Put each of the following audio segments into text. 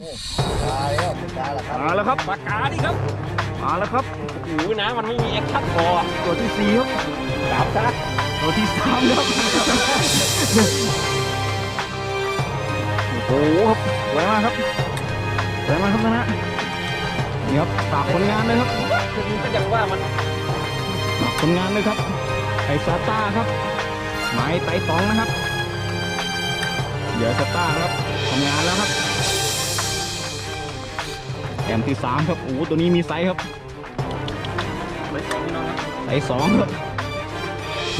มาแล้วมาแล้วครับมาแล้วครับปากกาดิครับมาแล้วครับโอ้โหนะมันไม่มีแอคชั่นพออะตัวที่สี่ครับสามซะตัวที่สามครับโอ้โหครับสวยมากครับสวยมากครับนะฮะนี่ครับฝากผลงานเลยครับก็ยังว่ามันฝากผลงานเลยครับไอซาต้าครับไม้ไตตองนะครับ เดี๋ยวซาต้าครับทำงานแล้วครับ แอมที่สามครับโอ้โหตัวนี้มีไซส์ครับไม่ใช่พี่น้องครับไซส์สองครับ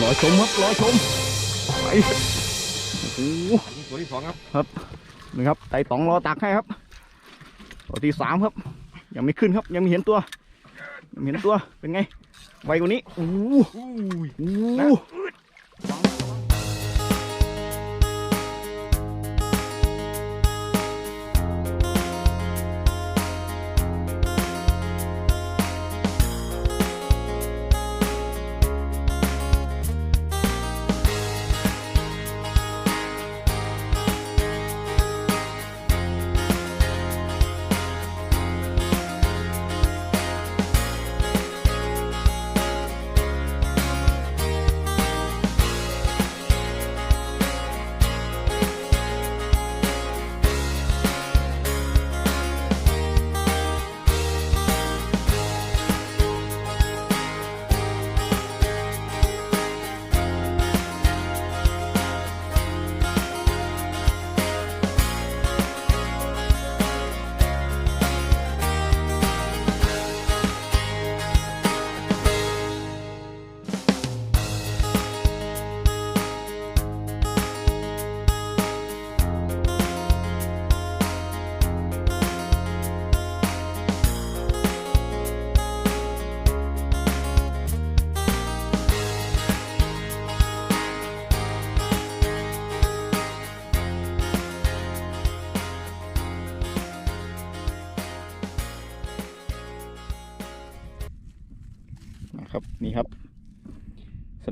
รอชมครับรอชมไปโอ้โหตัวที่สองครับนี่ครับไตตองรอตักให้ครับตัวที่สามครับ ยังไม่ขึ้นครับ ยังไม่เห็นตัวยังไม่เห็นตัวเป็นไงไวกว่านี้โอ้โหโอ้โห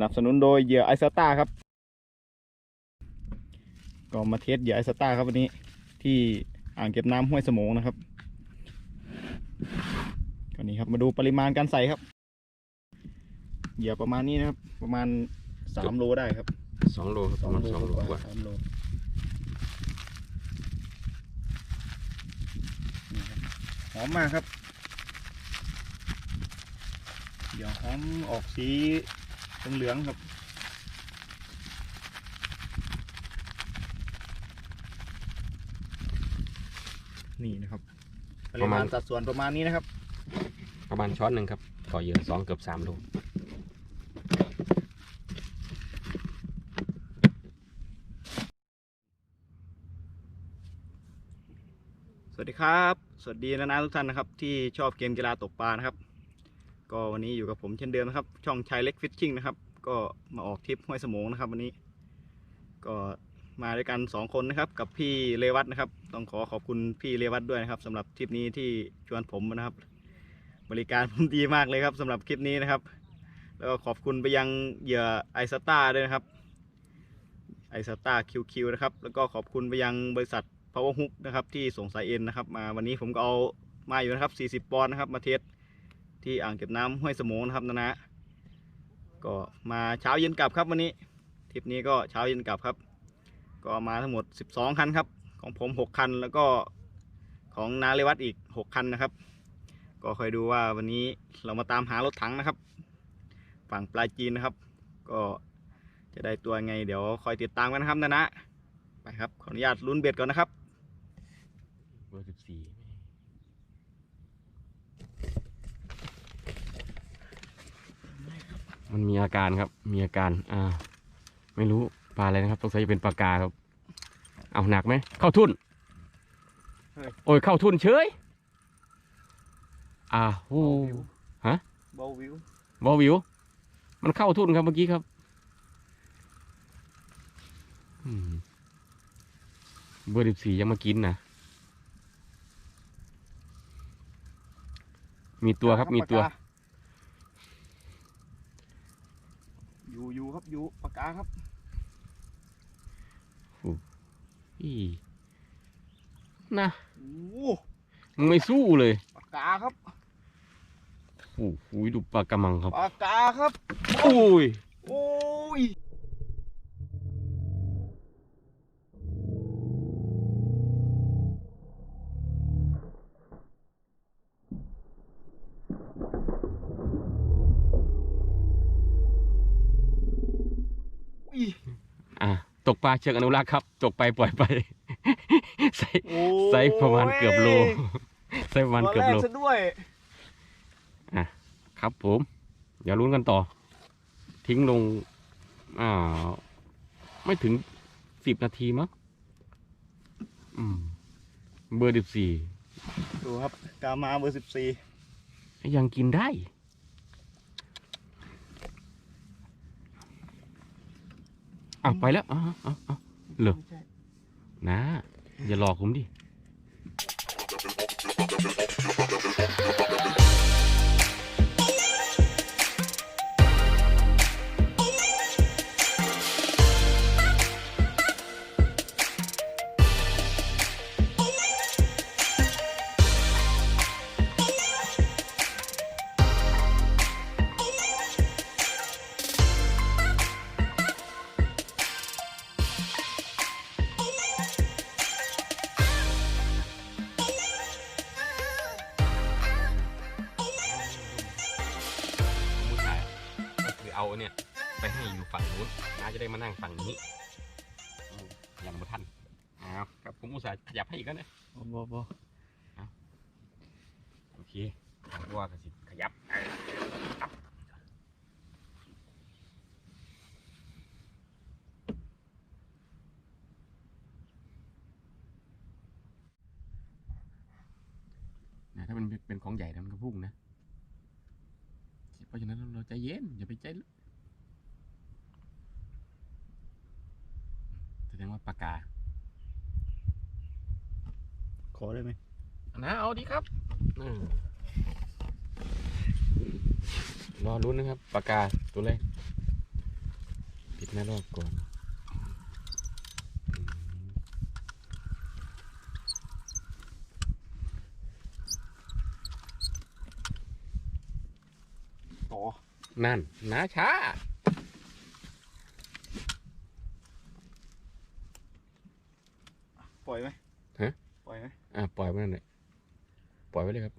นับสนุนโดยเหยื่อไอซาต้าครับ ก็มาเทสเหยื่อไอซาต้าครับวันนี้ที่อ่างเก็บน้ำห้วยสมงนะครับก็นี่ครับมาดูปริมาณการใส่ครับ เหยื่อประมาณนี้นะครับ ประมาณสามโลได้ครับสองโลครับประมาณสองโลกว่าสามโลนี่ครับหอมมากครับ เดี๋ยวหอมออกสี เหลืองๆครับนี่นะครับปริมาณสัดส่วนประมาณนี้นะครับ ประมาณช้อนหนึ่งครับต่อเหยื่อสองเกือบสามโลสวัสดีครับ สวัสดีนานาทุกท่านนะครับ ที่ชอบเกมกีฬาตกปลานะครับ ก็วันนี้อยู่กับผมเช่นเดิมนะครับ ช่องชายเล็กฟิชชิ่งนะครับ ก็มาออกทริปห้วยสมงนะครับ วันนี้ ก็มาด้วยกันสองคนนะครับ กับพี่เรวัตนะครับ ต้องขอขอบคุณพี่เรวัตด้วยนะครับสำหรับทริปนี้ที่ชวนผมนะครับ บริการผมดีมากเลยครับสำหรับคลิปนี้นะครับ แล้วก็ขอบคุณไปยังเหยื่อไอสตาด้วยนะครับไอสตาคิวคิวนะครับ แล้วก็ขอบคุณไปยังบริษัท power hook นะครับที่ส่งสายเอ็นนะครับ มาวันนี้ผมก็เอามาอยู่นะครับ 40 ปอนด์นะครับ มาเทส ที่อ่างเก็บน้ำห้วยสมงนะครับนะนะก็มาเช้าเย็นกลับครับวันนี้ทริปนี้ก็เช้าเย็นกลับครับ ก็มาทั้งหมด 12 คันครับ ของผม 6 คันแล้วก็ของนาเรวัตอีก 6 คันนะครับ ก็คอยดูว่าวันนี้เรามาตามหารถถังนะครับ ฝั่งปลายจีนนะครับ ก็จะได้ตัวไงเดี๋ยวคอยติดตามกันนะครับนะนะไปครับขออนุญาตลุ้นเบ็ดก่อนนะครับเบอร์สิบสี่ มันมีอาการครับ มีอาการ อ่า ไม่รู้ปลาอะไรนะครับต้องใส่เป็นปลากาครับ เอาหนักไหม เข้าทุ่น เฮ้ย โอ้ย เข้าทุ่นเฉย อ่าโอ้เบาวิวบอวิว มันเข้าทุ่นครับเมื่อกี้ครับอืมเบอร์สิบสี่ยังมากินนะ มีตัวครับมีตัว ปากกา อยู่อยู่ครับอยู่ปากกาครับอีนะโอ้โหมึงไม่สู้เลยปากกาครับโอ้โหดูปลากระมังครับ ปากกาครับ โอ้ย โอ้ย ตกปลาเชิงอนุรักษ์ครับ ตกไปปล่อยไปใส่โอ้ไซส์ประมาณเกือบโลไซส์ประมาณตัวเกือบแรกโลซะด้วยครับผม เดี๋ยวลุ้นกันต่อ ทิ้งลงอ่าไม่ถึงสิบนาทีมั้งอืมเบอร์สิบสี่ดูครับกามาเบอร์สิบสี่ยังกินได้ อะไปแล้วอะอะอะเหรอนะอย่าหลอกผมดิ ให้อีกแล้วนะบอบอโอเคผมว่าก็สิขยับนะถ้ามันเป็นของใหญ่นะมันก็พุ่งนะ เพราะฉะนั้นเราใจเย็นอย่าไปใจลึกแสดงว่าปากกา ขอได้ไหมนะเอาดีครับอืมรอรุ้นนะครับปากกาตัวแรกปิดหน้ารอบก่อนอืมต่อนั่นนาช้า ปล่อยไหม ฮะ ปล่อยไหม อะ ปล่อยไว้นั่นเลยปล่อยไว้เลยครับ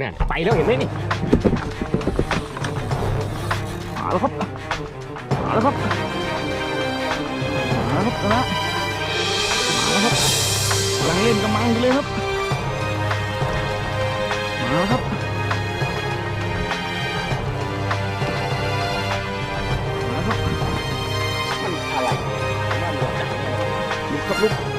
น่ะไปแล้วเห็นไหมนี่มาแล้วครับมาแล้วครับมาแล้วครับนะมาแล้วครับกำลังเล่นกำมังเลยครับมาแล้วครับมาแล้วครับมันอะไรน่าหลวจังเลยลุกครับลุก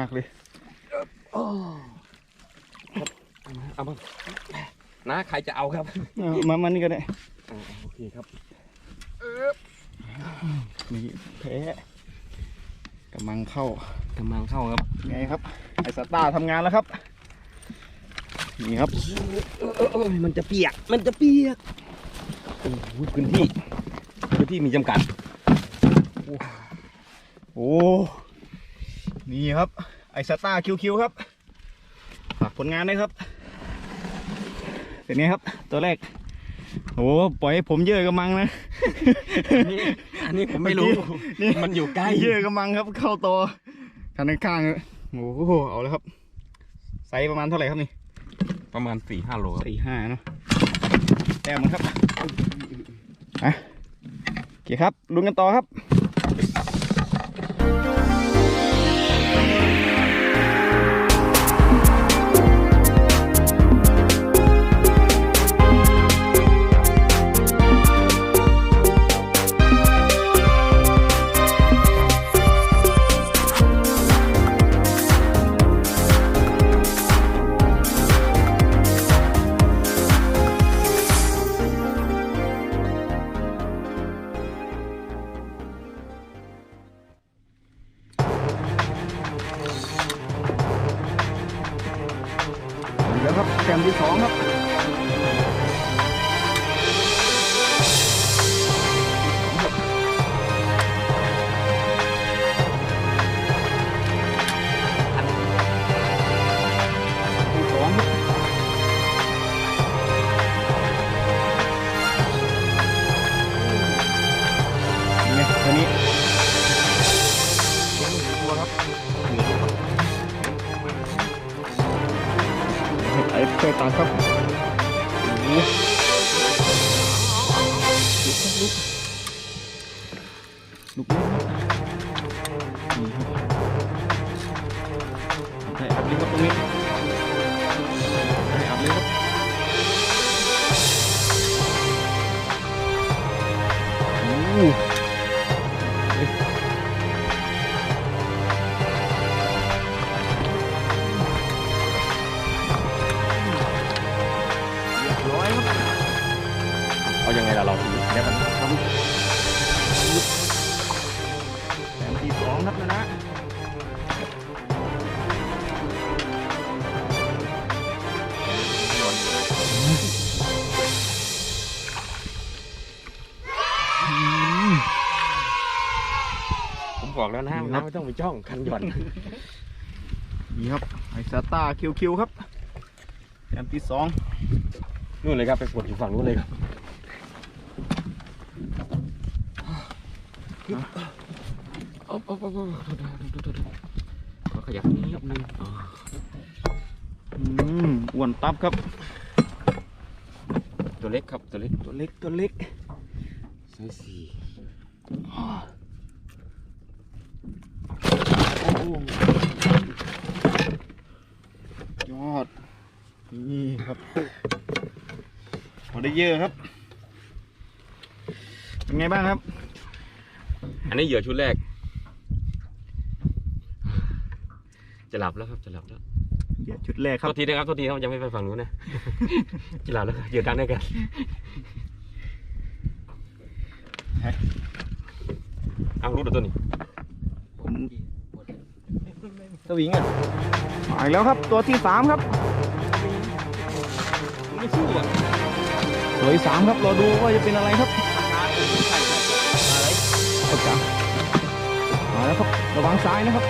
มากเลยเอามานะใครจะเอาครับเอามามานี่ก็ได้อ่าโอเคครับนี่แพ้กำลังเข้ากำลังเข้าครับไงครับ ไอสตาร์ทำงานแล้วครับ นี่ครับเอ้ยมันจะเปียก มันจะเปียกโอ้โหพื้นที่พื้นที่มีจำกัด โอ้ นี่ครับ ไอสตาร์คิวคิวครับฝากผลงานด้วยครับเป็นไงครับ ตัวแรกโอ้ปล่อยให้ผมเยอะกระมังนะอันนี้อันนี้ผมไม่รู้นี่มันอยู่ใกล้เยอะกระมังครับ เข้าตัวคันข้างๆโอ้โหเอาแล้วครับไซส์ประมาณเท่าไหร่ครับนี่ ประมาณสี่ห้าโลครับสี่ห้าเนาะแต้มมันครับอะโอเคครับลุ้นกันต่อครับ ครับแต้มที่สองครับ ไม่ต้องไปจ้องคันหย่อนนี่ครับไอซาต้าคิวคิวครับแสนที่สองนู่นเลยครับไปกดอยู่ฝั่งนู้นเลยครับเอาเอาเอาเอาขอขยับนิดนึงอ๋ออืมอ้วนตับครับ ตัวเล็กครับตัวเล็กตัวเล็กตัวเล็กไซส์สี่ ยอด นี่ครับพอได้เยอะครับ เป็นไงบ้างครับ อันนี้เหยื่อชุดแรก จะหลับแล้วครับ จะหลับแล้วเหยื่อชุดแรกคโทรับษทีนะครับโทษทีครับยังไม่ไปฝั่งนู้นนะจะหลับแล้วครับเหยื่อดังด้วยกันเอารู้ตัวตัวนี้ ผม สวิงอะมาอีกแล้วครับตัวที่สามครับไม่สู้อะตัวที่สามครับเราดูว่าจะเป็นอะไรครับเอาจ้ะมาแล้วครับระวังซ้ายนะครับ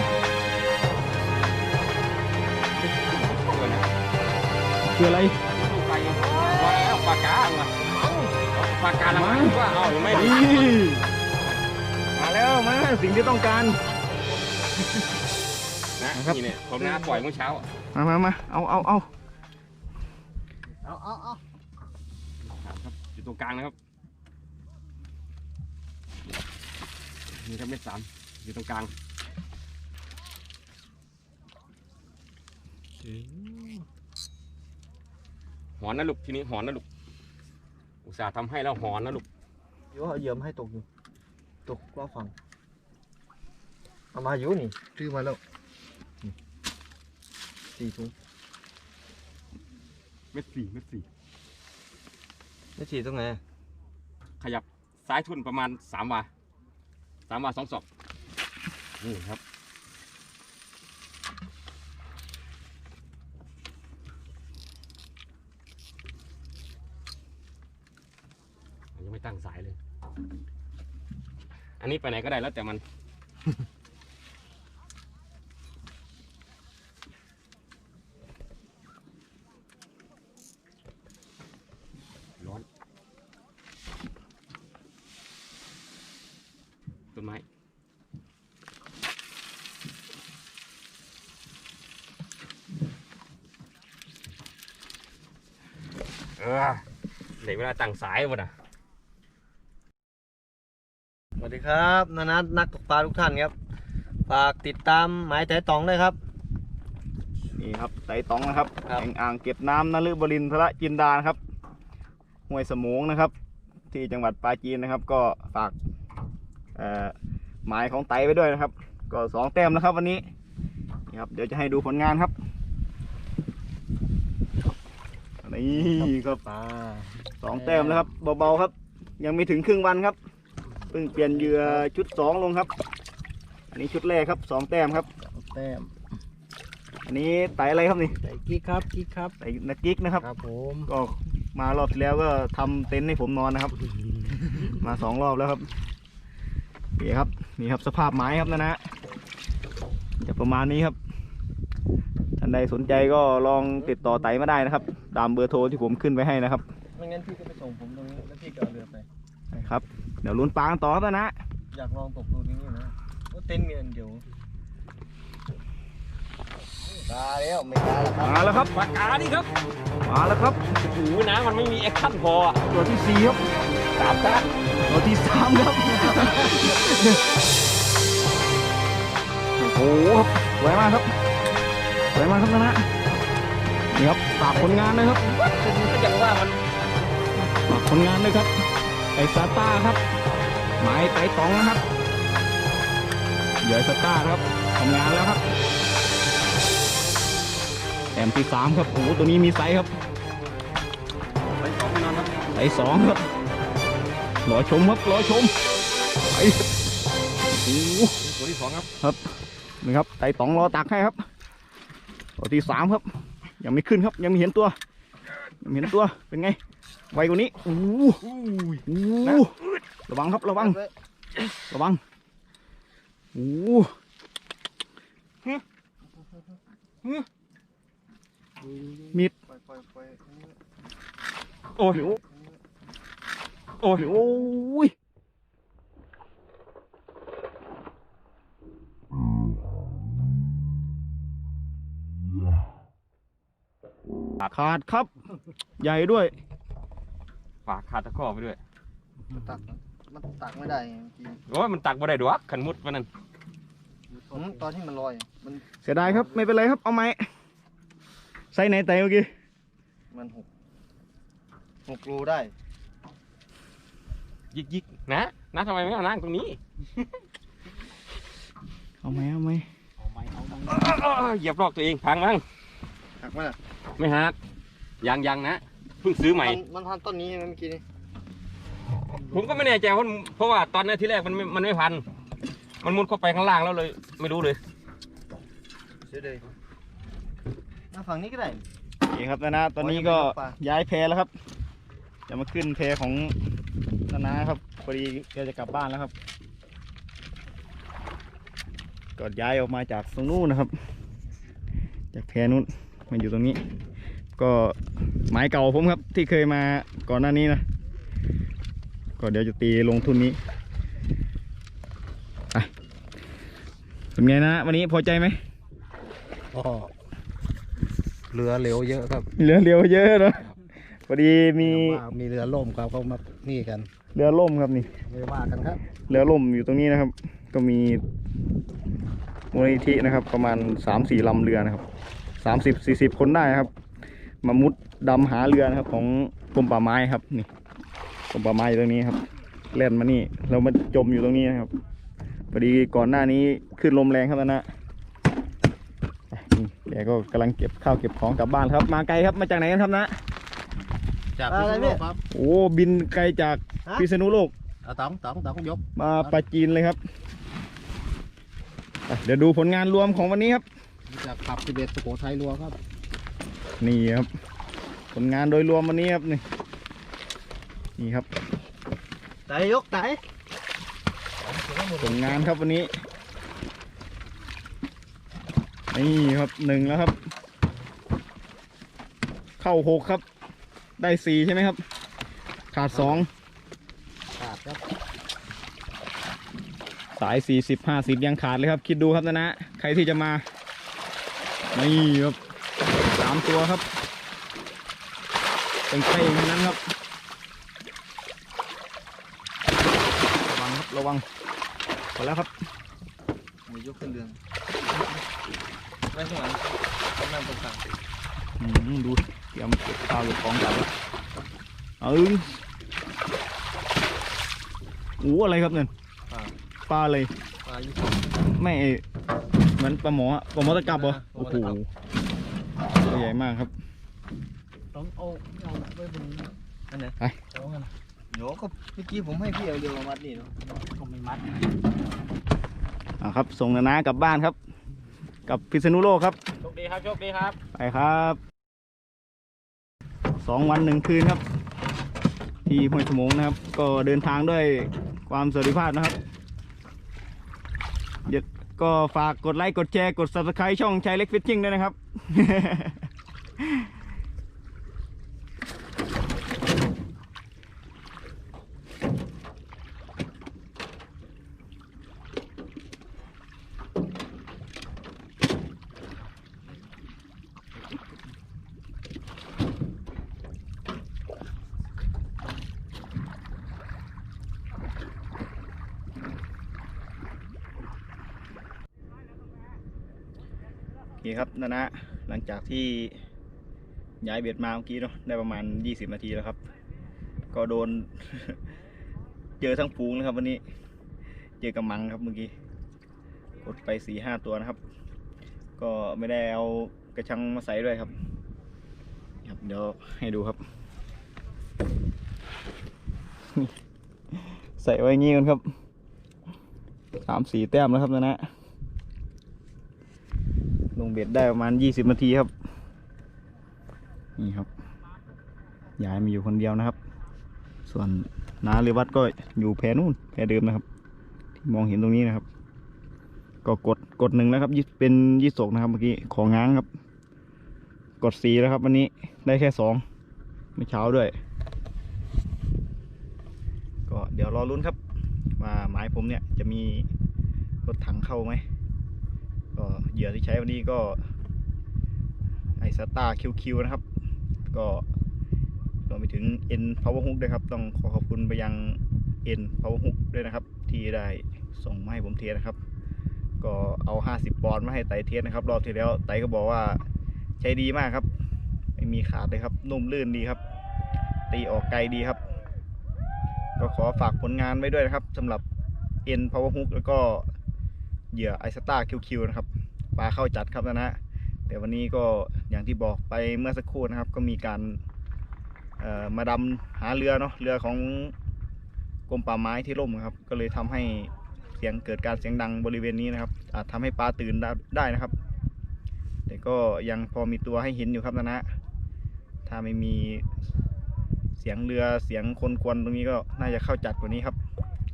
คืออะไรสู้ไปว่าแล้วปากกาว่ะปากกาละมั้งว่าเอาหรือไม่นี่มาแล้วมาสิ่งที่ต้องการ นะนี่เนี่ยผมน้าปล่อยเมื่อเช้าอะมามามาเอาเอาเอาเอาเอาเอาครับอยู่ตรงกลางนะครับนี่ครับเม็ดสามอยู่ตรงกลางหอนนะลูกทีนี้หอนนะลูกอุตส่าห์ทำให้แล้วหอนนะลูกเดี๋ยวเอาเหยื่อมาให้ตกอยู่ ตกรอบฝั่งเอามาอยู่นี่ ซื้อมาแล้วนี่ สี่ถุงเม็ดสี่เม็ดสี่ไม่ฉีดตรงไหนอะขยับซ้ายทุนประมาณสามวาสามวาสองศอกนี่ครับยังไม่ตั้งสายเลย อันนี้ไปไหนก็ได้แล้วแต่มันร้อน ม้ เออเด็กเวลาตั้งสายหมดอะ สวัสดีครับนานัทนักตกปลาทุกท่านครับ ฝากติดตามหมายแต่ตองด้วยครับ นี่ครับไต่ตองนะครับครับ แห่งอ่างเก็บน้ำนฤบรินทรจินดานะครับห้วยสมงนะครับ ที่จังหวัดปราจีนนะครับ ก็ฝากเอ่อ หมายของไตไปด้วยนะครับ ก็สองแต้มแล้วครับวันนี้นี่ครับ เดี๋ยวจะให้ดูผลงานครับนี่ครับปลาสองแต้มแล้วครับเบาๆครับ ยังไม่ถึงครึ่งวันครับเพิ่งเปลี่ยนเหยื่อชุดสองลงครับ อันนี้ชุดแรกครับสองแต้มครับแต้มอันนี้ไตอะไรครับนี่ใส่กิ๊กครับกิ๊กครับไตนักกิ๊กนะครับครับผมก็มารอบที่แล้วก็ทำเต็นท์ให้ผมนอนนะครับ มาสองรอบแล้วครับ นี่ครับนี่ครับสภาพไม้ครับนะนะจะประมาณนี้ครับท่านใดสนใจก็ลองติดต่อไต่มาได้นะครับ ตามเบอร์โทรที่ผมขึ้นไว้ให้นะครับไม่งั้นพี่ก็ไปส่งผมตรงนี้แล้วพี่ก็เอาเรือไปนะครับ เดี๋ยวลุ้นปลากันต่อครับนะนะ อยากลองตกดูนี่นะว่าเต็นท์มีอันเดียว ตาแล้วไม่ตาแล้วครับมาแล้วครับปากกานี่ครับ มาแล้วครับโอ้โหน้ำมันไม่มีแอคชั่นพออะตัวที่สี่ครับสามซะสตัวที่สามครับโอ้โหครับสวยมากครับสวยมากครับนะนะนี่ครับฝากผลงานนะครับอย่างว่ามันฝากผลงานด้วยครับไอซาต้าครับหมายไตตองนะครับเหยื่อไอซาต้าครับทำงานแล้วครับแต้มที่สามครับโอ้โหตัวนี้มีไซส์ครับไปสองนอนครับไซส์สองครับรอชมครับรอชมไปโอ้โหตัวที่สองครับครับนี่ครับไตตองรอตักให้ครับตัวที่สามครับ ยังไม่ขึ้นครับยังไม่เห็นตัวยังเห็นตัวเป็นไง ไวกว่านี้โอ้โหระวังครับระวัง ระวังโอ้โห มีด ปล่อยปล่อยปล่อยโอ้ยโอ้ยโอ้ยขาดครับ ใหญ่ด้วย ฝากขาดตะข้อไปด้วย มันตักมันตักไม่ได้ไงเมื่อกี้โอ้ยมันตักบ่ได้ดอกขันมุดมันนั่นอืมตอนที่มันลอย มันเสียดายครับ ไม่เป็นไรครับ เอาไหม ไซส์ไหนไตเมื่อกี้ มันหกหกรูได้ ยิกยิกนะนะทำไมไม่เอานั่งตรงนี้เอาไหมเอาไหมอ้าวเหยียบรอกตัวเองพังมั้งหักไหมล่ะไม่หักยังยังนะเพิ่งซื้อใหม่ นมันทันต้นนี้ใช่ไหมเมื่อกี้นี้ผมก็ไม่แน่ใจเพราะเพราะว่าตอนนั้นที่แรกมันไม่มันไม่พัน มันมุดเข้าไปข้างล่างแล้วเลย ไม่รู้เลย เสียเลย มาฝั่งนี้ก็ได้ โอเคครับนานาตอนนี้ก็อ๋อยังไม่ยกปลาย้ายแพแล้วครับ จะมาขึ้นแพของนานาครับพอดีแกจะกลับบ้านแล้วครับ ก็ย้ายออกมาจากตรงนู้นนะครับ จากแพนู้นมาอยู่ตรงนี้ ก็หมายเก่าผมครับที่เคยมาก่อนหน้านี้นะก็เดี๋ยวจะตีลงทุนนี้ไปเป็นไงนะ วันนี้พอใจไหมก็ เรือเหลวเยอะครับเหลือเร็วเยอะเนอะพอดีมีว่ามีเรือล่มครับเขามานี่กันเรือล่มครับนี่ไม่ว่ากันครับ เรือล่มอยู่ตรงนี้นะครับ ก็มีมูลนิธินะครับ ประมาณสามสี่ลำเรือนะครับสามสิบสี่สิบคนได้นะครับ มามุดดำหาเรือนะครับ ของกรมป่าไม้ครับนี่กรมป่าไม้อยู่ตรงนี้ครับเล่นมานี่เรามาจมอยู่ตรงนี้นะครับพอดีก่อนหน้านี้ขึ้นลมแรงครับนะนะไปนี่ แกก็กำลังเก็บข้าวเก็บของกลับบ้านครับ มาไกลครับมาจากไหนกันครับนะ จากอะไรพิษณุเนี่โลยกครับโอ้บินไกลจากฮะ พิษณุโลกเอาต๋องต๋องต๋องยก มาปราจีนเลยครับอะเดี๋ยวดูผลงานรวมของวันนี้ครับ จากขับสิบเอ็ดสุโขทัยรัวครับ นี่ครับ ผลงานโดยรวมวันนี้ครับนี่นี่ครับ ไต่ยกไต่ผลงานครับวันนี้ นี่ครับหนึ่งแล้วครับ เข้าหกครับ ได้สี่ใช่ไหมครับ ขาดสองขาดครับ สายสี่สิบห้าสิบยังขาดเลยครับ คิดดูครับนะนะ ใครที่จะมา นี่ครับสามตัวครับ เป็นเป้งทั้งนั้นครับ ระวังครับ ระวังพอแล้วครับเดี๋ยวยกขึ้นเรือน ไว้ข้างหลังข้างหน้าตรงกลางอืมดูเตรียมเก็บข้าวเก็บของกลับแล้วเออโอ้อะไรครับเนี่ยปลาปลาอะไรปลาอยู่ไม่ไอ้เหมือนปลาหมออะปลาหมอตะกรับเหรอปลาโอ้หมอโหตะกรับตัวใหญ่มากครับต้องเอาเอาไว้บนอันไหนไปเอากันเดี๋ยวก็เมื่อกี้ผมให้พี่เอาเรือมามัดนี่เนาะผมไม่มัดอ่าครับส่งนานากลับบ้านครับ กับพิษณุโลกครับ โชคดีครับ โชคดีครับ ไปครับสองวันหนึ่งคืนครับ ที่ห้วยสมงนะครับ ก็เดินทางด้วยความสวัสดิภาพนะครับอย่าก็ฝากกดไลค์ กดแชร์ กด subscribe ช่องชายเล็กฟิชชิ่งด้วยนะครับ จากที่ย้ายเบ็ดมาเมื่อกี้เนาะได้ประมาณ 20 นาทีแล้วครับ ก็โดน เจอทั้งฝูงเลยครับ วันนี้ เจอกระมังครับเมื่อกี้กดไปสี่ห้าตัวนะครับ ก็ไม่ได้เอากระชังมาใส่ด้วยครับครับ เดี๋ยวให้ดูครับ ใส่ไว้อย่างงี้กันครับสามสี่แต้มแล้วครับนะนะ ลงเบ็ดได้ประมาณยี่สิบนาทีครับ นี่ครับยายมีอยู่คนเดียวนะครับ ส่วนน้าเรือวัดก็อยู่แพนู่นแพเดิมนะครับ ที่มองเห็นตรงนี้นะครับ ก็กดกดหนึ่งแล้วครับเป็นยี่สกนะครับเมื่อกี้ของง้างครับ กดสีแล้วครับ วันนี้ได้แค่สองไม่เช้าด้วย ก็เดี๋ยวรอลุ้นครับ ว่าหมายผมเนี่ยจะมีรถถังเข้าไหม ก็เหยื่อที่ใช้วันนี้ก็ไอสตาร์คิวคิวนะครับ ก็รวมไปถึง N Power Hook ด้วยครับ ต้องขอขอบคุณไปยัง N Power Hook ด้วยนะครับ ที่ได้ส่งมาให้ผมเทสนะครับ ก็เอา 50 ปอนด์มาให้ไตเทสนะครับ รอบที่แล้วไตก็บอกว่าใช้ดีมากครับ ไม่มีขาดเลยครับ นุ่มลื่นดีครับ ตีออกไกลดีครับ ก็ขอฝากผลงานไว้ด้วยนะครับสำหรับ N Power Hook แล้วก็ เหยื่อไอสตาคิวคิวนะครับปลาเข้าจัดครับนะนะแต่วันนี้ก็อย่างที่บอกไปเมื่อสักครู่นะครับ ก็มีการมาดำหาเรือเนาะเรือของกรมป่าไม้ที่ล่มครับ ก็เลยทำให้เสียงเกิดการเสียงดังบริเวณนี้นะครับ อาจทำให้ปลาตื่นได้นะครับ แต่ก็ยังพอมีตัวให้เห็นอยู่ครับนะนะถ้าไม่มีเสียงเรือเสียงคนกวนตรงนี้ก็น่าจะเข้าจัดกว่านี้ครับ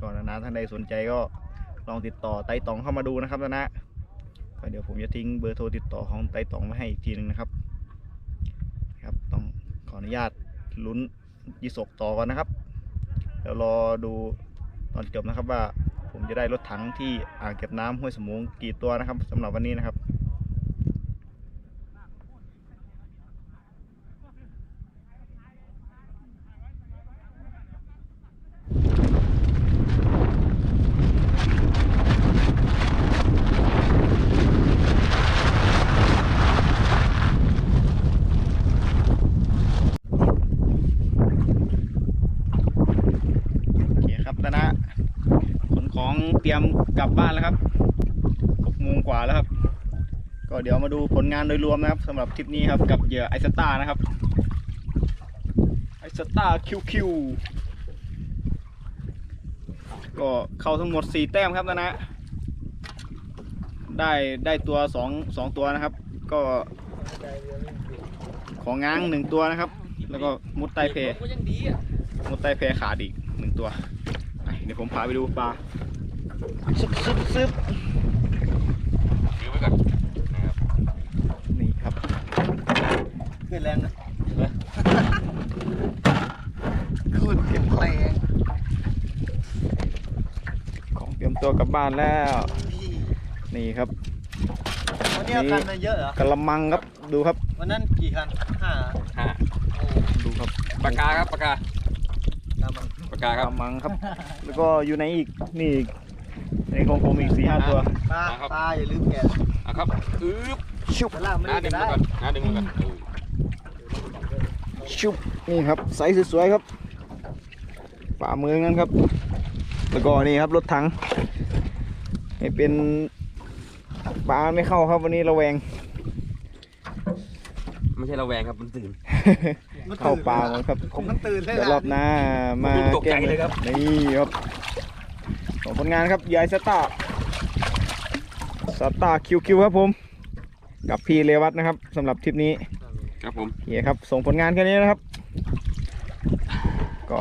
ก่อนนะนะท่านใดสนใจก็ ลองติดต่อไต่ตองเข้ามาดูนะครับนะนะเดี๋ยวผมจะทิ้งเบอร์โทรติดต่อของไต่ตองไว้ให้อีกทีหนึ่งนะครับ ครับต้องขออนุญาตลุ้นยีสกต่อก่อนนะครับเดี๋ยวรอดูตอนจบนะครับว่าผมจะได้รถถังที่อ่างเก็บน้ำห้วยสมุงกี่ตัวนะครับสำหรับวันนี้นะครับ โอเคครับตอนนะขนของเตรียมกลับบ้านแล้วครับหกโมงกว่าแล้วครับ ก็เดี๋ยวมาดูผลงานโดยรวมนะครับสำหรับทริปนี้ครับกับเหยื่อไอสตานะครับไอสตาคิวคิวก็เข้าทั้งหมดสี่แต้มครับนะนะ ได้ได้ตัวสองสองตัวนะครับ ก็ของง้างหนึ่งตัวนะครับ แล้วก็มุดใต้เพมุดใต้เพขาดอีกหนึ่งตัว เดี๋ยวผมพาไปดูปลา ซึบซึบซึบถือไว้ก่อนนะครับนี่ครับเกิดแรงนะขึ้นเก็บแรงของเตรียมตัวกลับบ้านแล้วพี่นี่ครับวันนี้เอาคันมาเยอะเหรอกระมังครับดูครับ วันนั้นกี่คันห้าเหรอห้าโอ้ดูครับปากกาครับปากกาตามมันปากกากครับระมังครับ แล้วก็อยู่ในอีก นี่อีก ในของผมอีกสี่ห้าตัวปลาครับปลาอย่าลืมแกะอะครับอึ๊บชุบจะล่างไม่หน้าได้ดึก็งได้ไว้ก่อนหน้าดึงไว้ก่อนเออชุบนี่ครับไซส์สวยๆครับฝ่ามือนั้นครับ แล้วก็นี่ครับรถถังให้เป็นปลาไม่เข้าครับวันนี้ระแวง ไม่ใช่ระแวงครับมันตื่น เข้าปลาหมดครับผมมันตื่นเลยเดี๋ยวรอบหน้ามาผมตกใจเลยครับ นี่ครับ ของผลงานครับยายสตาร์สตาร์คิวคิวครับผม กับพี่เรวัตนะครับสำหรับทริปนี้ครับผมเฮียครับส่งผลงานแค่นี้นะครับ ก็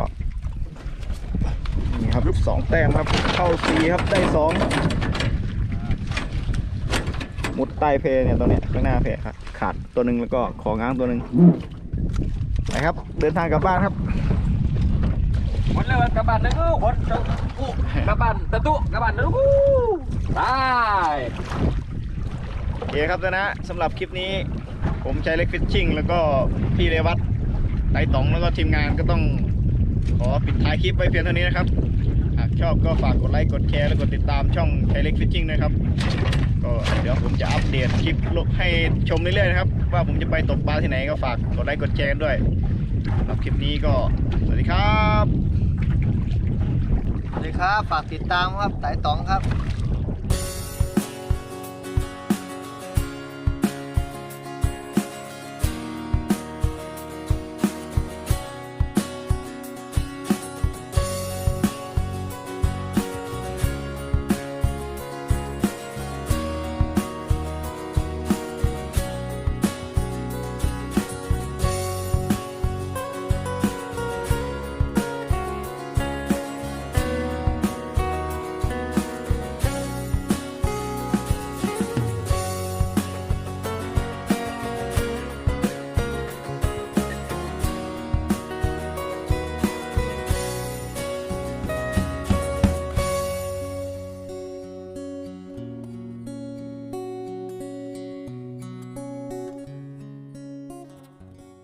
นี่ครับสองแต้มครับ เข้าสีครับได้สองมุดใต้เพเนี่ยตรงเนี้ยข้างหน้าเพครับขาดตัวหนึ่งแล้วก็ของง้างตัวหนึ่งไปครับ เดินทางกลับบ้านครับ หมดแลยกระบาดนึงหมดกระบาดตะตุกระบาดนึงตายโอเคครับนะสำหรับคลิปนี้ ผมชายเล็กฟิชชิ่งแล้วก็พี่เรวัตไตต๋องแล้วก็ทีมงานก็ต้องขอปิดท้ายคลิปไว้เพียงเท่านี้นะครับหากชอบก็ฝากกดไลค์กดแชร์และกดติดตามช่องชายเล็กฟิชชิ่งนะครับก็เดี๋ยวผมจะอัปเดตคลิปลบให้ชมเรื่อยๆนะครับ ว่าผมจะไปตกปลาที่ไหนก็ฝากกดไลค์กดแชร์ด้วยสำหรับคลิปนี้ก็สวัสดีครับ ดีครับ ฝากติดตามครับไายตองครับ